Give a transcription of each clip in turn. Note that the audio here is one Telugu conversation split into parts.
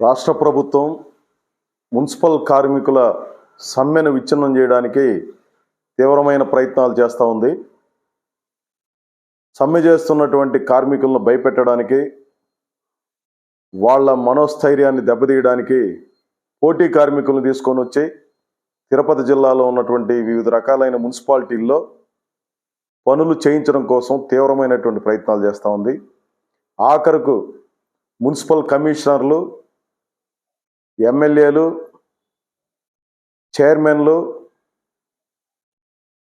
రాష్ట్ర ప్రభుత్వం మున్సిపల్ కార్మికుల సమ్మెను విచ్ఛిన్నం చేయడానికి తీవ్రమైన ప్రయత్నాలు చేస్తూ ఉంది. సమ్మె చేస్తున్నటువంటి కార్మికులను భయపెట్టడానికి వాళ్ళ మనోస్థైర్యాన్ని దెబ్బతీయడానికి పోటీ కార్మికులను తీసుకొని వచ్చి తిరుపతి జిల్లాలో ఉన్నటువంటి వివిధ రకాలైన మున్సిపాలిటీల్లో పనులు చేయించడం కోసం తీవ్రమైనటువంటి ప్రయత్నాలు చేస్తూ ఉంది. ఆఖరకు మున్సిపల్ కమిషనర్లు ఎమ్మెల్యేలు చైర్మన్లు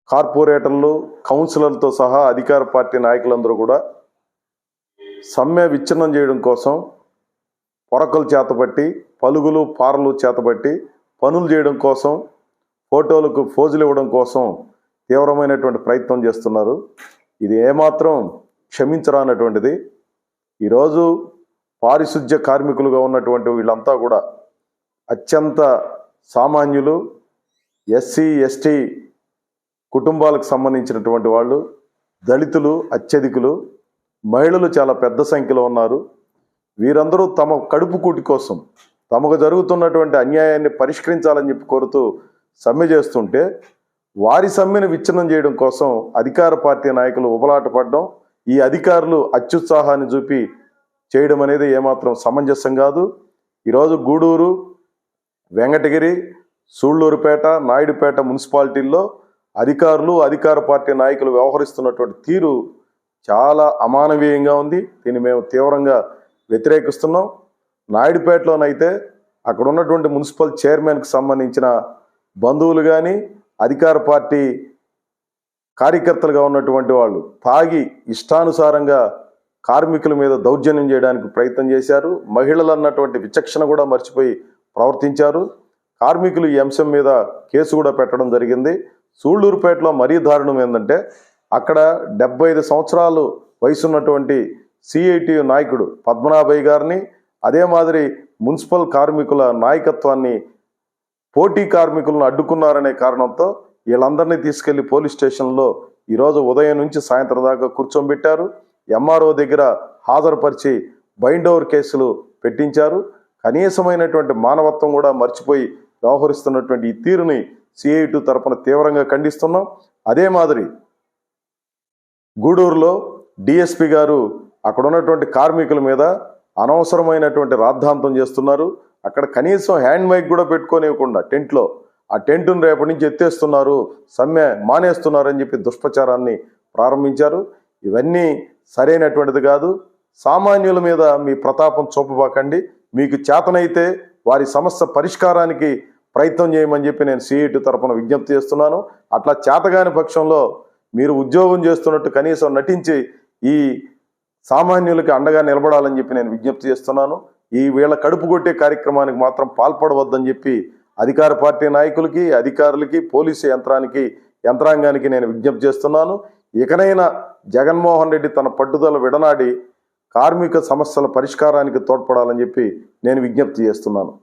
కార్పొరేటర్లు కౌన్సిలర్లతో సహా అధికార పార్టీ నాయకులందరూ కూడా సమ్మె విచ్ఛిన్నం చేయడం కోసం పొరకలు చేతబట్టి పలుగులు పారలు చేతబట్టి పనులు చేయడం కోసం ఫోటోలకు ఫోజులు ఇవ్వడం కోసం తీవ్రమైనటువంటి ప్రయత్నం చేస్తున్నారు. ఇది ఏమాత్రం క్షమించరానటువంటిది. ఈరోజు పారిశుధ్య కార్మికులుగా ఉన్నటువంటి వీళ్ళంతా కూడా అత్యంత సామాన్యులు ఎస్సీ ఎస్టీ కుటుంబాలకు సంబంధించినటువంటి వాళ్ళు దళితులు అత్యధికులు మహిళలు చాలా పెద్ద సంఖ్యలో ఉన్నారు. వీరందరూ తమ కడుపు కూటి కోసం తమకు జరుగుతున్నటువంటి అన్యాయాన్ని పరిష్కరించాలని చెప్పి కోరుతూ సమ్మె చేస్తుంటే వారి సమ్మెను విచ్ఛిన్నం చేయడం కోసం అధికార పార్టీ నాయకులు ఉబలాట పడడం ఈ అధికారులు అత్యుత్సాహాన్ని చూపి చేయడం అనేది ఏమాత్రం సమంజసం కాదు. ఈరోజు గూడూరు వెంకటగిరి సూళ్ళూరుపేట నాయుడుపేట మున్సిపాలిటీల్లో అధికారులు అధికార పార్టీ నాయకులు వ్యవహరిస్తున్నటువంటి తీరు చాలా అమానవీయంగా ఉంది. దీన్ని మేము తీవ్రంగా వ్యతిరేకిస్తున్నాం. నాయుడుపేటలోనైతే అక్కడ ఉన్నటువంటి మున్సిపల్ చైర్మన్కి సంబంధించిన బంధువులు కానీ అధికార పార్టీ కార్యకర్తలుగా ఉన్నటువంటి వాళ్ళు తాగి ఇష్టానుసారంగా కార్మికుల మీద దౌర్జన్యం చేయడానికి ప్రయత్నం చేశారు. మహిళలు అన్నటువంటి విచక్షణ కూడా మర్చిపోయి ప్రవర్తించారు. కార్మికులు ఈ అంశం మీద కేసు కూడా పెట్టడం జరిగింది. సూళ్ళూరుపేటలో మరీ దారుణం ఏంటంటే అక్కడ డెబ్బై ఐదు సంవత్సరాలు వయసున్నటువంటి సిఐటి నాయకుడు పద్మనాభయ్య గారిని అదే మాదిరి మున్సిపల్ కార్మికుల నాయకత్వాన్ని పోటీ కార్మికులను అడ్డుకున్నారనే కారణంతో వీళ్ళందరినీ తీసుకెళ్ళి పోలీస్ స్టేషన్లో ఈరోజు ఉదయం నుంచి సాయంత్రం దాకా కూర్చోబెట్టారు. ఎంఆర్ఓ దగ్గర హాజరుపరిచి బైండ్ ఓవర్ కేసులు పెట్టించారు. కనీసమైనటువంటి మానవత్వం కూడా మర్చిపోయి వ్యవహరిస్తున్నటువంటి ఈ తీరుని సిఐటి తరపున తీవ్రంగా ఖండిస్తున్నాం. అదే మాదిరి గూడూరులో డిఎస్పి గారు అక్కడ ఉన్నటువంటి కార్మికుల మీద అనవసరమైనటువంటి రాద్ధాంతం చేస్తున్నారు. అక్కడ కనీసం హ్యాండ్ మైక్ కూడా పెట్టుకోనివ్వకుండా టెంట్లో ఆ టెంట్ను రేపటి నుంచి ఎత్తేస్తున్నారు సమ్మె మానేస్తున్నారు అని చెప్పి దుష్ప్రచారాన్ని ప్రారంభించారు. ఇవన్నీ సరైనటువంటిది కాదు. సామాన్యుల మీద మీ ప్రతాపం చూపబాకండి. మీకు చేతనైతే వారి సమస్య పరిష్కారానికి ప్రయత్నం చేయమని చెప్పి నేను సిఐటి తరపున విజ్ఞప్తి చేస్తున్నాను. అట్లా చేతగాని పక్షంలో మీరు ఉద్యోగం చేస్తున్నట్టు కనీసం నటించి ఈ సామాన్యులకి అండగా నిలబడాలని చెప్పి నేను విజ్ఞప్తి చేస్తున్నాను. ఈ వీళ్ళ కడుపు కొట్టే కార్యక్రమానికి మాత్రం పాల్పడవద్దని చెప్పి అధికార పార్టీ నాయకులకి అధికారులకి పోలీసు యంత్రానికి యంత్రాంగానికి నేను విజ్ఞప్తి చేస్తున్నాను. ఇకనైనా జగన్మోహన్ రెడ్డి తన పట్టుదల విడనాడి కార్మిక సమస్యల పరిష్కారానికి తోడ్పడాలని చెప్పి నేను విజ్ఞప్తి చేస్తున్నాను.